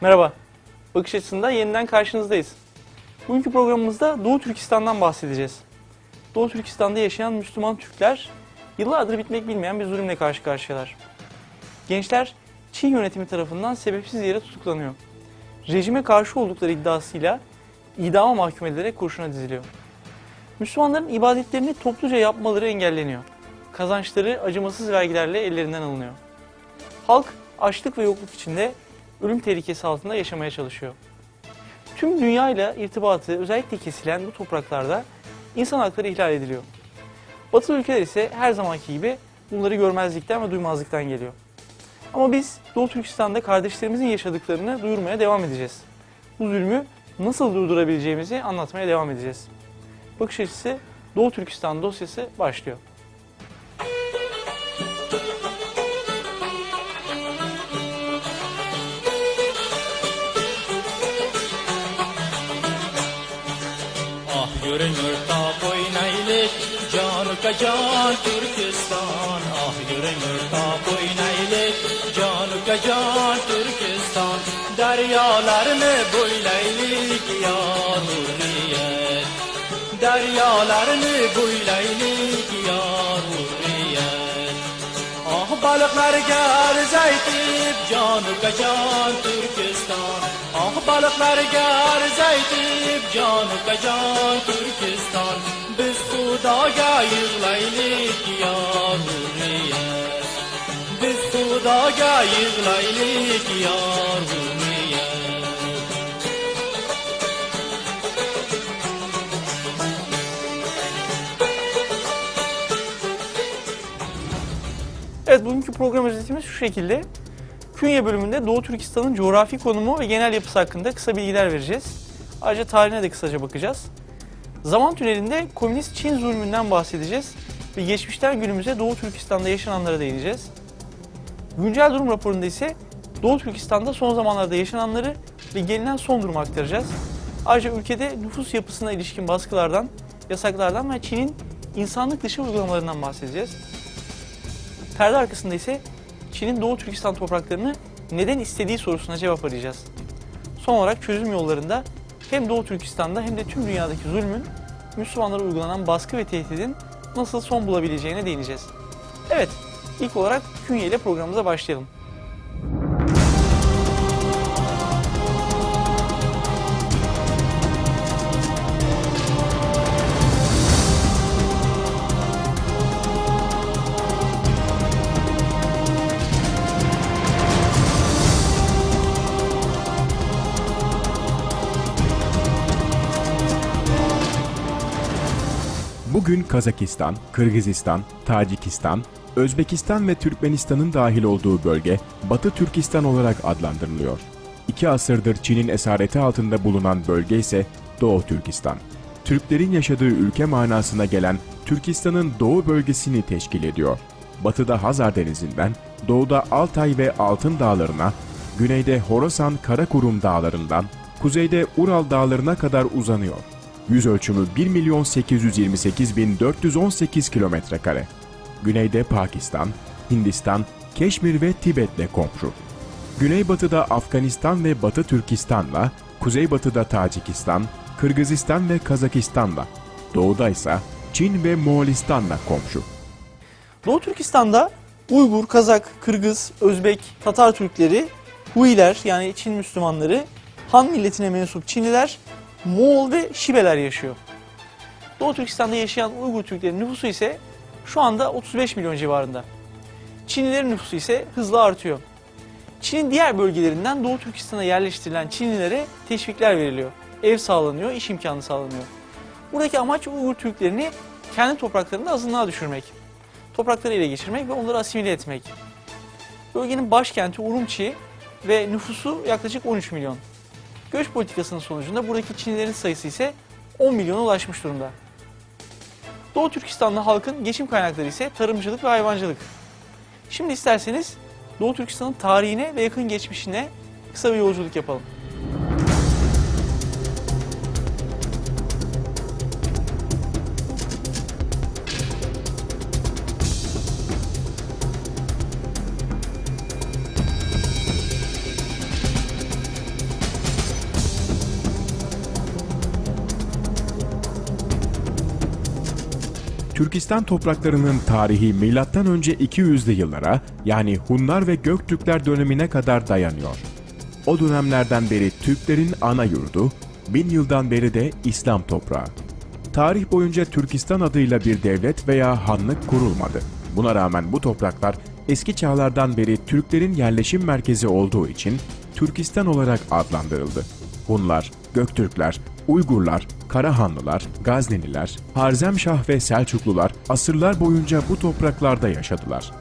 Merhaba. Bakış açısında yeniden karşınızdayız. Bugünkü programımızda Doğu Türkistan'dan bahsedeceğiz. Doğu Türkistan'da yaşayan Müslüman Türkler yıllardır bitmek bilmeyen bir zulümle karşı karşıyalar. Gençler Çin yönetimi tarafından sebepsiz yere tutuklanıyor. Rejime karşı oldukları iddiasıyla idama mahkum edilerek kurşuna diziliyor. Müslümanların ibadetlerini topluca yapmaları engelleniyor. Kazançları acımasız vergilerle ellerinden alınıyor. Halk açlık ve yokluk içinde ölüm tehlikesi altında yaşamaya çalışıyor. Tüm dünyayla irtibatı özellikle kesilen bu topraklarda insan hakları ihlal ediliyor. Batı ülkeler ise her zamanki gibi bunları görmezlikten ve duymazlıktan geliyor. Ama biz Doğu Türkistan'da kardeşlerimizin yaşadıklarını duyurmaya devam edeceğiz. Bu zulmü nasıl durdurabileceğimizi anlatmaya devam edeceğiz. Bakış açısı Doğu Türkistan dosyası başlıyor. Yürünür ta boynaylık Canı kacan Türkistan Ah yürünür ta boynaylık Canı kacan Türkistan Deryalarını boylaylık yar hürriyet Deryalarını boylaylık yar hürriyet Ah balıklar gel zeytip canı kaçan Türkistan Ah balıklar gel zeytip canı kaçan Türkistan. Biz Hudaga yığlaylık ya hürriyet Biz Hudaga yığlaylık ya hürriyet Evet bugünkü program özetimiz şu şekilde. Künye bölümünde Doğu Türkistan'ın coğrafi konumu ve genel yapısı hakkında kısa bilgiler vereceğiz. Ayrıca tarihine de kısaca bakacağız. Zaman tünelinde komünist Çin zulmünden bahsedeceğiz ve geçmişten günümüze Doğu Türkistan'da yaşananlara değineceğiz. Güncel durum raporunda ise Doğu Türkistan'da son zamanlarda yaşananları ve gelinen son durumu aktaracağız. Ayrıca ülkede nüfus yapısına ilişkin baskılardan, yasaklardan ve Çin'in insanlık dışı uygulamalarından bahsedeceğiz. Perde arkasında ise Çin'in Doğu Türkistan topraklarını neden istediği sorusuna cevap arayacağız. Son olarak çözüm yollarında hem Doğu Türkistan'da hem de tüm dünyadaki zulmün Müslümanlara uygulanan baskı ve tehdidin nasıl son bulabileceğine değineceğiz. Evet, ilk olarak Künye ile programımıza başlayalım. Bugün Kazakistan, Kırgızistan, Tacikistan, Özbekistan ve Türkmenistan'ın dahil olduğu bölge Batı Türkistan olarak adlandırılıyor. İki asırdır Çin'in esareti altında bulunan bölge ise Doğu Türkistan. Türklerin yaşadığı ülke manasına gelen Türkistan'ın doğu bölgesini teşkil ediyor. Batıda Hazar Denizi'nden, doğuda Altay ve Altın Dağları'na, güneyde Horasan Karakurum Dağları'ndan, kuzeyde Ural Dağları'na kadar uzanıyor. Yüz ölçümü 1 milyon 828 bin 418 kilometre kare. Güneyde Pakistan, Hindistan, Keşmir ve Tibet'le komşu. Güneybatıda Afganistan ve Batı Türkistan'la, kuzeybatıda Tacikistan, Kırgızistan ve Kazakistan'la, doğuda ise Çin ve Moğolistan'la komşu. Doğu Türkistan'da Uygur, Kazak, Kırgız, Özbek, Tatar Türkleri, Huiler yani Çin Müslümanları, Han milletine mensup Çinliler, Moğol ve Şibeler yaşıyor. Doğu Türkistan'da yaşayan Uygur Türklerin nüfusu ise şu anda 35 milyon civarında. Çinlilerin nüfusu ise hızla artıyor. Çin'in diğer bölgelerinden Doğu Türkistan'a yerleştirilen Çinlilere teşvikler veriliyor. Ev sağlanıyor, iş imkanı sağlanıyor. Buradaki amaç Uygur Türklerini kendi topraklarında azınlığa düşürmek. Toprakları ele geçirmek ve onları asimile etmek. Bölgenin başkenti Urumçi ve nüfusu yaklaşık 13 milyon. Göç politikasının sonucunda buradaki Çinlilerin sayısı ise 10 milyona ulaşmış durumda. Doğu Türkistanlı halkın geçim kaynakları ise tarımcılık ve hayvancılık. Şimdi isterseniz Doğu Türkistan'ın tarihine ve yakın geçmişine kısa bir yolculuk yapalım. Türkistan topraklarının tarihi M.Ö. 200'lü yıllara yani Hunlar ve Göktürkler dönemine kadar dayanıyor. O dönemlerden beri Türklerin ana yurdu, bin yıldan beri de İslam toprağı. Tarih boyunca Türkistan adıyla bir devlet veya hanlık kurulmadı. Buna rağmen bu topraklar eski çağlardan beri Türklerin yerleşim merkezi olduğu için Türkistan olarak adlandırıldı. Hunlar, Göktürkler, Uygurlar, Karahanlılar, Gazneliler, Harzemşah ve Selçuklular asırlar boyunca bu topraklarda yaşadılar.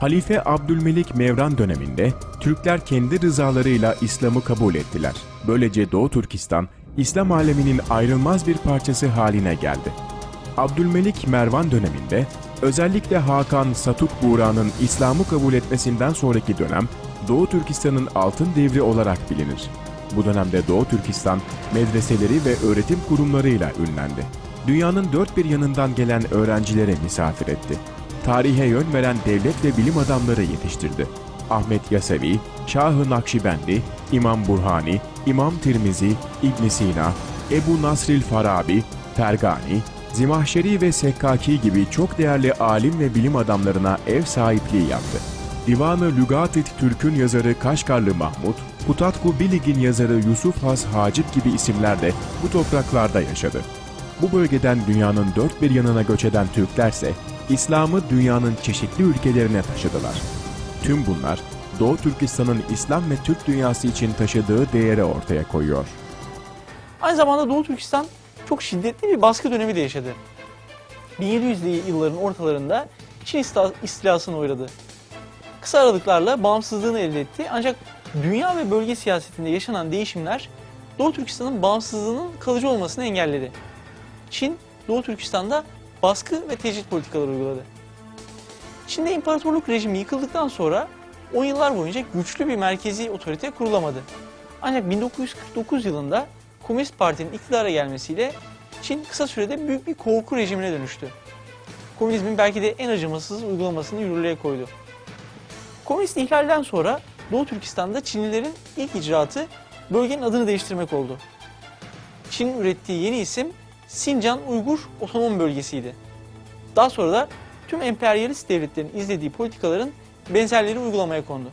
Halife Abdülmelik Mevran döneminde Türkler kendi rızalarıyla İslam'ı kabul ettiler. Böylece Doğu Türkistan, İslam aleminin ayrılmaz bir parçası haline geldi. Abdülmelik Mervan döneminde özellikle Hakan Satuk Buğra'nın İslam'ı kabul etmesinden sonraki dönem Doğu Türkistan'ın altın devri olarak bilinir. Bu dönemde Doğu Türkistan medreseleri ve öğretim kurumlarıyla ünlendi. Dünyanın dört bir yanından gelen öğrencilere misafir etti. Tarihe yön veren devlet ve bilim adamları yetiştirdi. Ahmet Yasevi, Şah-ı Nakşibendi, İmam Burhani, İmam Tirmizi, İbn Sina, Ebu Nasril Farabi, Fergani, Zimahşeri ve Sekkaki gibi çok değerli alim ve bilim adamlarına ev sahipliği yaptı. Divanı Lügatit Türk'ün yazarı Kaşgarlı Mahmut, Kutatku Bilig'in yazarı Yusuf Has Hacip gibi isimler de bu topraklarda yaşadı. Bu bölgeden dünyanın dört bir yanına göç eden Türklerse İslam'ı dünyanın çeşitli ülkelerine taşıdılar. Tüm bunlar Doğu Türkistan'ın İslam ve Türk dünyası için taşıdığı değeri ortaya koyuyor. Aynı zamanda Doğu Türkistan çok şiddetli bir baskı dönemi de yaşadı. 1700'lü yılların ortalarında Çin istilasına uğradı. Kısa aralıklarla bağımsızlığını elde etti ancak dünya ve bölge siyasetinde yaşanan değişimler Doğu Türkistan'ın bağımsızlığının kalıcı olmasını engelledi. Çin, Doğu Türkistan'da baskı ve tecrit politikaları uyguladı. Çin'de imparatorluk rejimi yıkıldıktan sonra 10 yıllar boyunca güçlü bir merkezi otorite kurulamadı. Ancak 1949 yılında Komünist Parti'nin iktidara gelmesiyle Çin kısa sürede büyük bir korku rejimine dönüştü. Komünizmin belki de en acımasız uygulamasını yürürlüğe koydu. Komünist ihlalden sonra Doğu Türkistan'da Çinlilerin ilk icraatı bölgenin adını değiştirmek oldu. Çin'in ürettiği yeni isim Sincan Uygur Otonom Bölgesi'ydi. Daha sonra da tüm emperyalist devletlerin izlediği politikaların benzerleri uygulamaya kondu.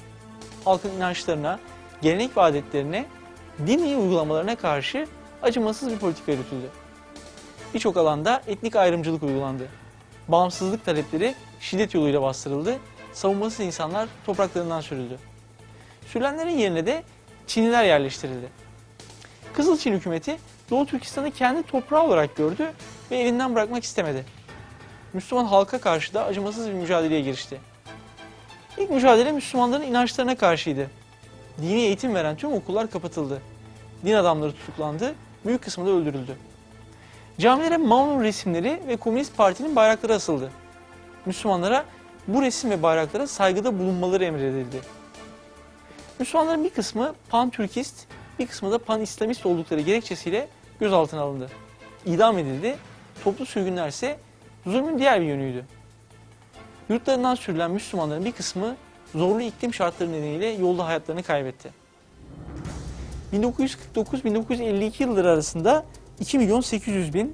Halkın inançlarına, gelenek ve adetlerine, dini uygulamalarına karşı acımasız bir politika yürütüldü. Birçok alanda etnik ayrımcılık uygulandı. Bağımsızlık talepleri şiddet yoluyla bastırıldı, savunmasız insanlar topraklarından sürüldü. Sürülenlerin yerine de Çinliler yerleştirildi. Kızıl Çin hükümeti Doğu Türkistan'ı kendi toprağı olarak gördü ve elinden bırakmak istemedi. Müslüman halka karşı da acımasız bir mücadeleye girişti. İlk mücadele Müslümanların inançlarına karşıydı. Dini eğitim veren tüm okullar kapatıldı. Din adamları tutuklandı, büyük kısmı da öldürüldü. Camilere Mao'nun resimleri ve Komünist Parti'nin bayrakları asıldı. Müslümanlara bu resim ve bayraklara saygıda bulunmaları emredildi. Müslümanların bir kısmı pan-Türkist, bir kısmı da pan-İslamist oldukları gerekçesiyle gözaltına alındı. İdam edildi, toplu sürgünler ise zulmün diğer bir yönüydü. Yurtlarından sürülen Müslümanların bir kısmı zorlu iklim şartları nedeniyle yolda hayatlarını kaybetti. 1949-1952 yılları arasında 2 milyon 800 bin,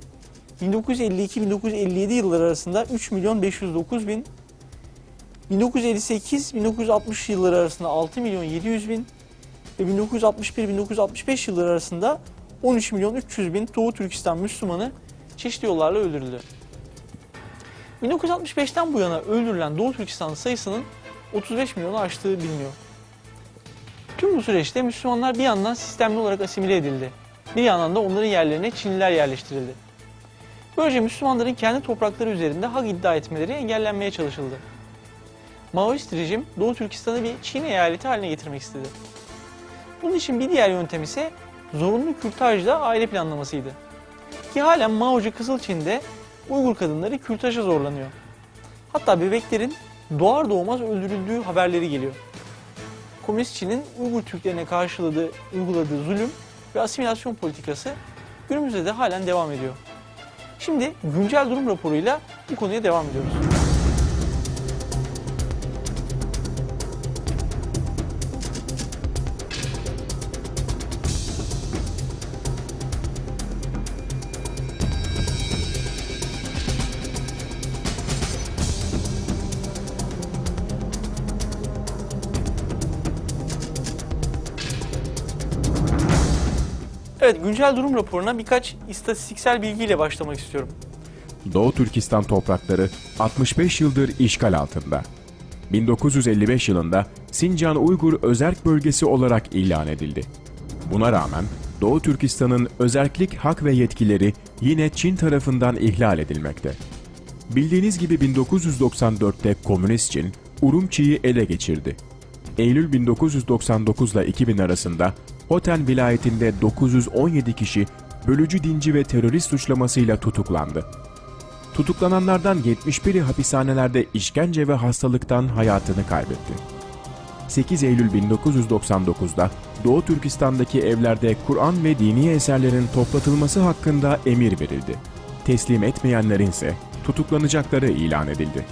1952-1957 yılları arasında 3 milyon 509 bin, 1958-1960 yılları arasında 6 milyon 700 bin ve 1961-1965 yılları arasında 13 milyon 300 bin Doğu Türkistan Müslümanı çeşitli yollarla öldürüldü. 1965'ten bu yana öldürülen Doğu Türkistan sayısının 35 milyonu aştığı biliniyor. Tüm bu süreçte Müslümanlar bir yandan sistemli olarak asimile edildi. Bir yandan da onların yerlerine Çinliler yerleştirildi. Böylece Müslümanların kendi toprakları üzerinde hak iddia etmeleri engellenmeye çalışıldı. Maoist rejim Doğu Türkistan'ı bir Çin eyaleti haline getirmek istedi. Bunun için bir diğer yöntem ise zorunlu kürtajla aile planlamasıydı. Ki halen Mao'cu Kızıl Çin'de Uygur kadınları kürtaja zorlanıyor. Hatta bebeklerin doğar doğmaz öldürüldüğü haberleri geliyor. Komünist Çin'in Uygur Türklerine karşıladığı, uyguladığı zulüm ve asimilasyon politikası günümüzde de halen devam ediyor. Şimdi güncel durum raporuyla bu konuya devam ediyoruz. Evet, güncel durum raporuna birkaç istatistiksel bilgiyle başlamak istiyorum. Doğu Türkistan toprakları 65 yıldır işgal altında. 1955 yılında Sincan Uygur Özerk Bölgesi olarak ilan edildi. Buna rağmen Doğu Türkistan'ın özerklik hak ve yetkileri yine Çin tarafından ihlal edilmekte. Bildiğiniz gibi 1994'te Komünist Çin Urumçi'yi ele geçirdi. Eylül 1999 ile 2000 arasında Hoten vilayetinde 917 kişi bölücü dinci ve terörist suçlamasıyla tutuklandı. Tutuklananlardan 71'i hapishanelerde işkence ve hastalıktan hayatını kaybetti. 8 Eylül 1999'da Doğu Türkistan'daki evlerde Kur'an ve dini eserlerin toplatılması hakkında emir verildi. Teslim etmeyenlerin ise tutuklanacakları ilan edildi.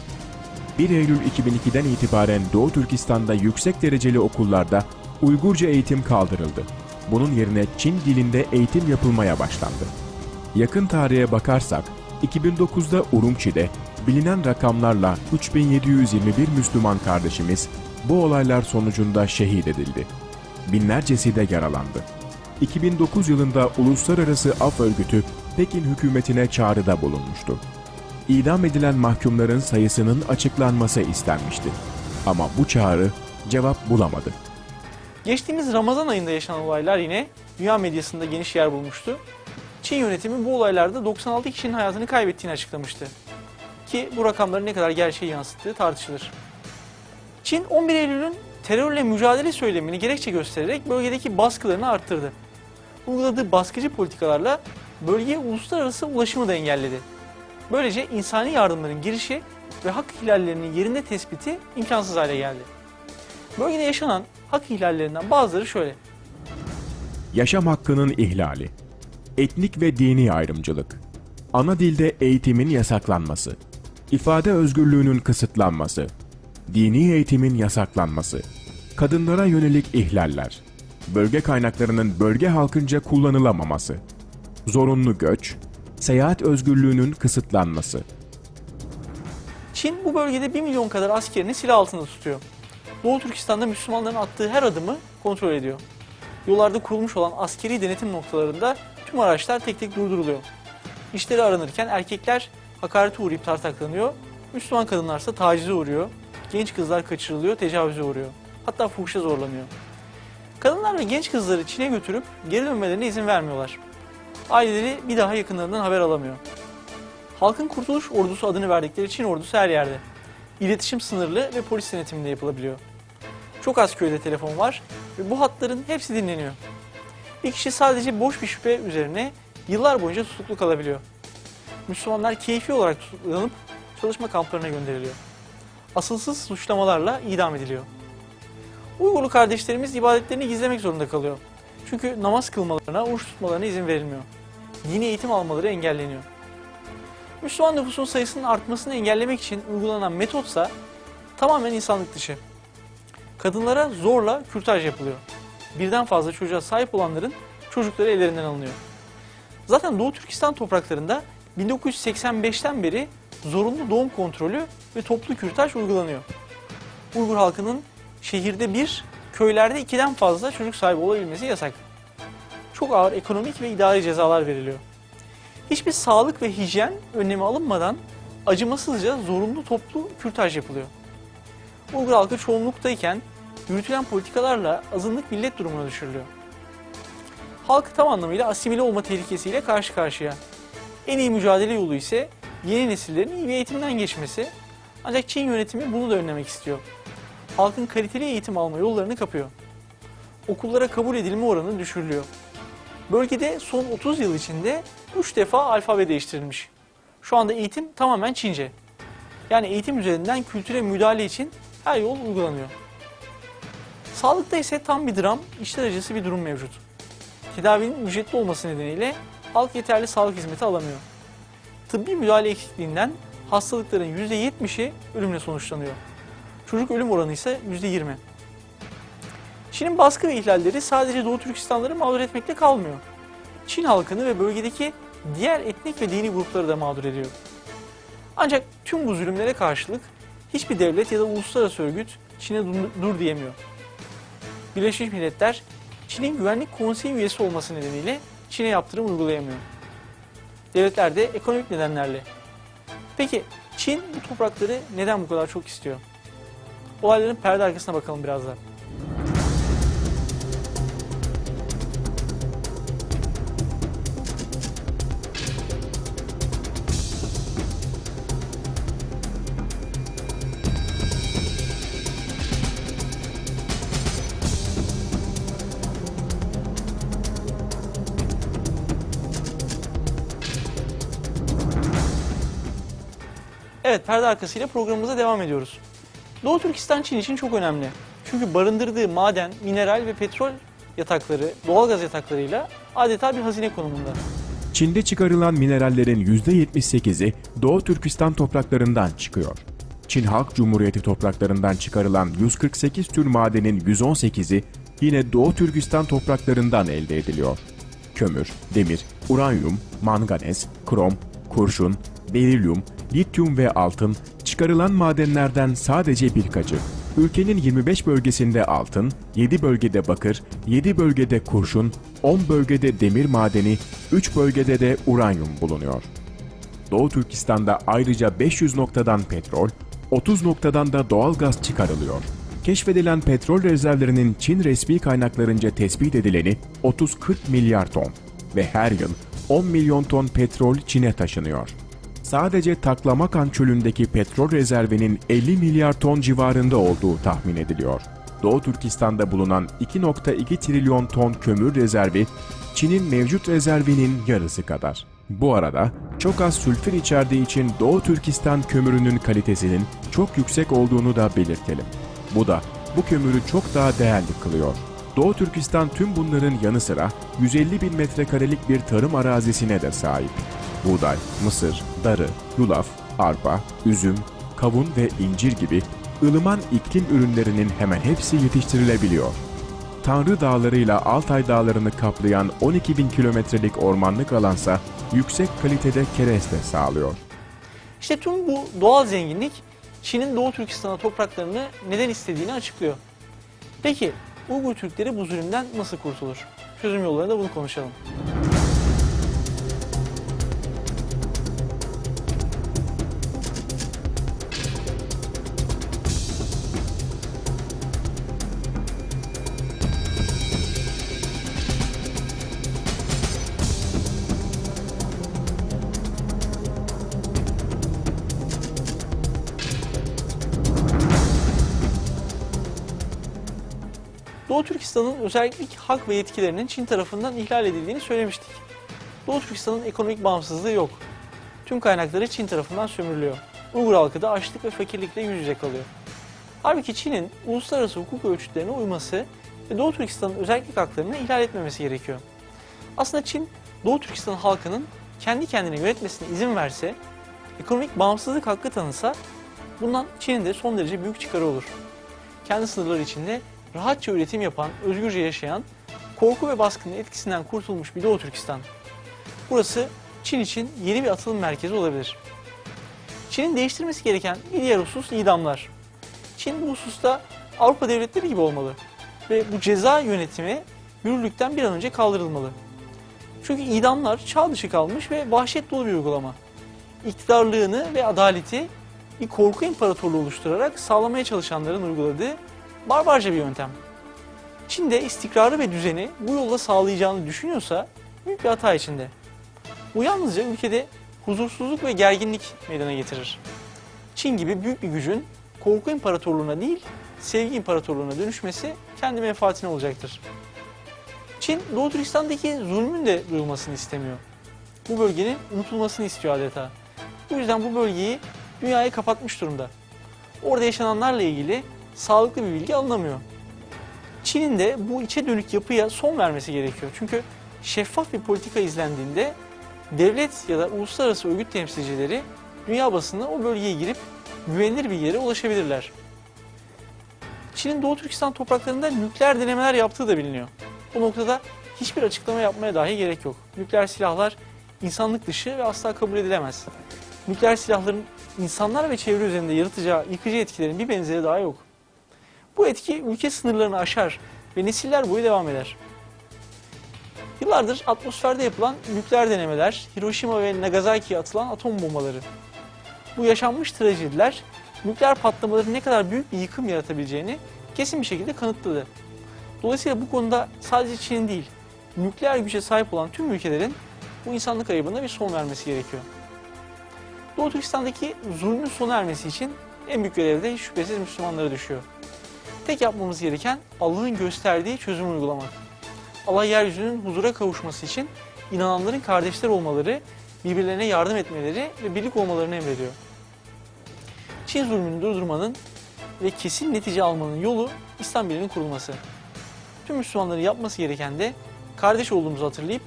1 Eylül 2002'den itibaren Doğu Türkistan'da yüksek dereceli okullarda Uygurca eğitim kaldırıldı. Bunun yerine Çin dilinde eğitim yapılmaya başlandı. Yakın tarihe bakarsak 2009'da Urumçi'de bilinen rakamlarla 3721 Müslüman kardeşimiz bu olaylar sonucunda şehit edildi. Binlercesi de yaralandı. 2009 yılında Uluslararası Af Örgütü Pekin hükümetine çağrıda bulunmuştu. İdam edilen mahkumların sayısının açıklanması istenmişti. Ama bu çağrı cevap bulamadı. Geçtiğimiz Ramazan ayında yaşanan olaylar yine dünya medyasında geniş yer bulmuştu. Çin yönetimi bu olaylarda 96 kişinin hayatını kaybettiğini açıklamıştı. Ki bu rakamların ne kadar gerçeği yansıttığı tartışılır. Çin 11 Eylül'ün terörle mücadele söylemini gerekçe göstererek bölgedeki baskılarını arttırdı. Uyguladığı baskıcı politikalarla bölgeye uluslararası ulaşımı da engelledi. Böylece insani yardımların girişi ve hak ihlallerinin yerinde tespiti imkansız hale geldi. Bölgede yaşanan hak ihlallerinden bazıları şöyle. Yaşam hakkının ihlali, etnik ve dini ayrımcılık, ana dilde eğitimin yasaklanması, ifade özgürlüğünün kısıtlanması, dini eğitimin yasaklanması, kadınlara yönelik ihlaller, bölge kaynaklarının bölge halkınca kullanılamaması, zorunlu göç, seyahat özgürlüğünün kısıtlanması, Çin bu bölgede 1 milyon kadar askerini silah altında tutuyor. Doğu Türkistan'da Müslümanların attığı her adımı kontrol ediyor. Yollarda kurulmuş olan askeri denetim noktalarında tüm araçlar tek tek durduruluyor. İşleri aranırken erkekler hakarete uğrayıp tartaklanıyor, Müslüman kadınlarsa tacize uğruyor, genç kızlar kaçırılıyor, tecavüze uğruyor. Hatta fuhuşa zorlanıyor. Kadınlar ve genç kızları Çin'e götürüp geri dönmelerine izin vermiyorlar. Aileleri bir daha yakınlarından haber alamıyor. Halkın Kurtuluş Ordusu adını verdikleri Çin ordusu her yerde. İletişim sınırlı ve polis denetiminde yapılabiliyor. Çok az köyde telefon var ve bu hatların hepsi dinleniyor. Bir kişi sadece boş bir şüphe üzerine yıllar boyunca tutuklu kalabiliyor. Müslümanlar keyfi olarak tutuklanıp çalışma kamplarına gönderiliyor. Asılsız suçlamalarla idam ediliyor. Uygurlu kardeşlerimiz ibadetlerini gizlemek zorunda kalıyor. Çünkü namaz kılmalarına, oruç tutmalarına izin verilmiyor. Dini eğitim almaları engelleniyor. Müslüman nüfusun sayısının artmasını engellemek için uygulanan metotsa tamamen insanlık dışı. Kadınlara zorla kürtaj yapılıyor. Birden fazla çocuğa sahip olanların çocukları ellerinden alınıyor. Zaten Doğu Türkistan topraklarında 1985'ten beri zorunlu doğum kontrolü ve toplu kürtaj uygulanıyor. Uygur halkının şehirde bir, köylerde ikiden fazla çocuk sahibi olabilmesi yasak. Çok ağır ekonomik ve idari cezalar veriliyor. Hiçbir sağlık ve hijyen önlemi alınmadan acımasızca zorunlu toplu kürtaj yapılıyor. Uygur halkı çoğunluktayken yürütülen politikalarla azınlık millet durumuna düşürülüyor. Halk tam anlamıyla asimile olma tehlikesiyle karşı karşıya. En iyi mücadele yolu ise yeni nesillerin iyi bir eğitimden geçmesi. Ancak Çin yönetimi bunu da önlemek istiyor. Halkın kaliteli eğitim alma yollarını kapıyor. Okullara kabul edilme oranı düşürülüyor. Bölgede son 30 yıl içinde 3 defa alfabe değiştirilmiş. Şu anda eğitim tamamen Çince. Yani eğitim üzerinden kültüre müdahale için her yol uygulanıyor. Sağlıkta ise tam bir dram, içler acısı bir durum mevcut. Tedavinin ücretli olması nedeniyle halk yeterli sağlık hizmeti alamıyor. Tıbbi müdahale eksikliğinden hastalıkların %70'i ölümle sonuçlanıyor. Çocuk ölüm oranı ise %20. Çin'in baskı ve ihlalleri sadece Doğu Türkistanları mağdur etmekle kalmıyor. Çin halkını ve bölgedeki diğer etnik ve dini grupları da mağdur ediyor. Ancak tüm bu zulümlere karşılık hiçbir devlet ya da uluslararası örgüt Çin'e dur, diyemiyor. Birleşmiş Milletler Çin'in Güvenlik Konseyi üyesi olması nedeniyle Çin'e yaptırım uygulayamıyor. Devletler de ekonomik nedenlerle. Peki Çin bu toprakları neden bu kadar çok istiyor? Olayların perde arkasına bakalım biraz Evet perde arkasıyla programımıza devam ediyoruz. Doğu Türkistan Çin için çok önemli. Çünkü barındırdığı maden, mineral ve petrol yatakları, doğalgaz yataklarıyla adeta bir hazine konumunda. Çin'de çıkarılan minerallerin %78'i Doğu Türkistan topraklarından çıkıyor. Çin Halk Cumhuriyeti topraklarından çıkarılan 148 tür madenin 118'i yine Doğu Türkistan topraklarından elde ediliyor. Kömür, demir, uranyum, manganez, krom, kurşun, berilyum, lityum ve altın çıkarılan madenlerden sadece birkaçı. Ülkenin 25 bölgesinde altın, 7 bölgede bakır, 7 bölgede kurşun, 10 bölgede demir madeni, 3 bölgede de uranyum bulunuyor. Doğu Türkistan'da ayrıca 500 noktadan petrol, 30 noktadan da doğal gaz çıkarılıyor. Keşfedilen petrol rezervlerinin Çin resmi kaynaklarınca tespit edileni 30-40 milyar ton ve her yıl 10 milyon ton petrol Çin'e taşınıyor. Sadece Taklamakan çölündeki petrol rezervinin 50 milyar ton civarında olduğu tahmin ediliyor. Doğu Türkistan'da bulunan 2.2 trilyon ton kömür rezervi Çin'in mevcut rezervinin yarısı kadar. Bu arada çok az sülfür içerdiği için Doğu Türkistan kömürünün kalitesinin çok yüksek olduğunu da belirtelim. Bu da bu kömürü çok daha değerli kılıyor. Doğu Türkistan tüm bunların yanı sıra 150 bin metrekarelik bir tarım arazisine de sahip. Buğday, mısır, darı, yulaf, arpa, üzüm, kavun ve incir gibi ılıman iklim ürünlerinin hemen hepsi yetiştirilebiliyor. Tanrı Dağları'yla Altay Dağları'nı kaplayan 12 bin kilometrelik ormanlık alansa yüksek kalitede kereste sağlıyor. İşte tüm bu doğal zenginlik Çin'in Doğu Türkistan'a topraklarını neden istediğini açıklıyor. Peki Uygur Türkleri bu zulümden nasıl kurtulur? Çözüm yollarını da bunu konuşalım. Doğu Türkistan'ın özellik hak ve yetkilerinin Çin tarafından ihlal edildiğini söylemiştik. Doğu Türkistan'ın ekonomik bağımsızlığı yok. Tüm kaynakları Çin tarafından sömürülüyor. Uygur halkı da açlık ve fakirlikle yüz yüze kalıyor. Halbuki Çin'in uluslararası hukuk ölçütlerine uyması ve Doğu Türkistan'ın özellik haklarını ihlal etmemesi gerekiyor. Aslında Çin, Doğu Türkistan halkının kendi kendine yönetmesine izin verse, ekonomik bağımsızlık hakkı tanısa, bundan Çin'in de son derece büyük çıkarı olur kendi sınırları içinde rahatça üretim yapan, özgürce yaşayan, korku ve baskının etkisinden kurtulmuş bir Doğu Türkistan. Burası Çin için yeni bir atılım merkezi olabilir. Çin'in değiştirmesi gereken bir diğer husus idamlar. Çin bu hususta Avrupa devletleri gibi olmalı ve bu ceza yönetimi yürürlükten bir an önce kaldırılmalı. Çünkü idamlar çağ dışı kalmış ve vahşet dolu bir uygulama. İktidarlığını ve adaleti bir korku imparatorluğu oluşturarak sağlamaya çalışanların uyguladığı barbarca bir yöntem. Çin de istikrarı ve düzeni bu yolla sağlayacağını düşünüyorsa büyük bir hata içinde. Bu yalnızca ülkede huzursuzluk ve gerginlik meydana getirir. Çin gibi büyük bir gücün korku imparatorluğuna değil, sevgi imparatorluğuna dönüşmesi kendi menfaatine olacaktır. Çin, Doğu Türkistan'daki zulmün de duyulmasını istemiyor. Bu bölgenin unutulmasını istiyor adeta. Bu yüzden bu bölgeyi dünyaya kapatmış durumda. Orada yaşananlarla ilgili sağlıklı bir bilgi alınamıyor. Çin'in de bu içe dönük yapıya son vermesi gerekiyor. Çünkü şeffaf bir politika izlendiğinde devlet ya da uluslararası örgüt temsilcileri dünya basınına o bölgeye girip güvenilir bilgilere ulaşabilirler. Çin'in Doğu Türkistan topraklarında nükleer denemeler yaptığı da biliniyor. Bu noktada hiçbir açıklama yapmaya dahi gerek yok. Nükleer silahlar insanlık dışı ve asla kabul edilemez. Nükleer silahların insanlar ve çevre üzerinde yaratacağı yıkıcı etkilerin bir benzeri daha yok. Bu etki ülke sınırlarını aşar ve nesiller boyu devam eder. Yıllardır atmosferde yapılan nükleer denemeler, Hiroşima ve Nagasaki'ye atılan atom bombaları. Bu yaşanmış trajediler nükleer patlamaların ne kadar büyük bir yıkım yaratabileceğini kesin bir şekilde kanıtladı. Dolayısıyla bu konuda sadece Çin değil, nükleer güce sahip olan tüm ülkelerin bu insanlık ayıbına bir son vermesi gerekiyor. Doğu Türkistan'daki zulmün sona ermesi için en büyük görev de şüphesiz Müslümanlara düşüyor. Tek yapmamız gereken Allah'ın gösterdiği çözümü uygulamak. Allah yeryüzünün huzura kavuşması için inananların kardeşler olmaları, birbirlerine yardım etmeleri ve birlik olmalarını emrediyor. Çin zulmünü durdurmanın ve kesin netice almanın yolu İslam Birliği'nin kurulması. Tüm Müslümanların yapması gereken de kardeş olduğumuzu hatırlayıp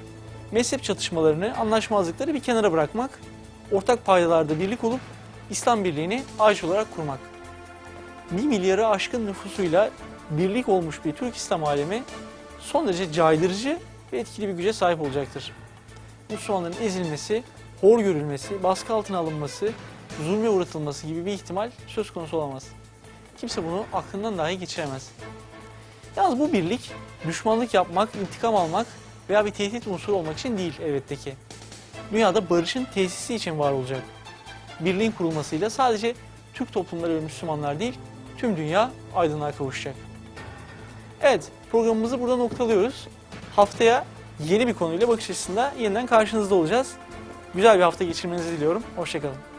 mezhep çatışmalarını, anlaşmazlıkları bir kenara bırakmak, ortak paydalarda birlik olup İslam Birliği'ni ağaç olarak kurmak. Bir milyarı aşkın nüfusuyla birlik olmuş bir Türk İslam alemi son derece caydırıcı ve etkili bir güce sahip olacaktır. Müslümanların ezilmesi, hor görülmesi, baskı altına alınması, zulme uğratılması gibi bir ihtimal söz konusu olamaz. Kimse bunu aklından dahi geçiremez. Yalnız bu birlik düşmanlık yapmak, intikam almak veya bir tehdit unsuru olmak için değil elbette ki. Dünyada barışın tesisi için var olacak. Birliğin kurulmasıyla sadece Türk toplumları ve Müslümanlar değil, tüm dünya aydınlığa kavuşacak. Evet, programımızı burada noktalıyoruz. Haftaya yeni bir konuyla bakış açısında yeniden karşınızda olacağız. Güzel bir hafta geçirmenizi diliyorum. Hoşçakalın.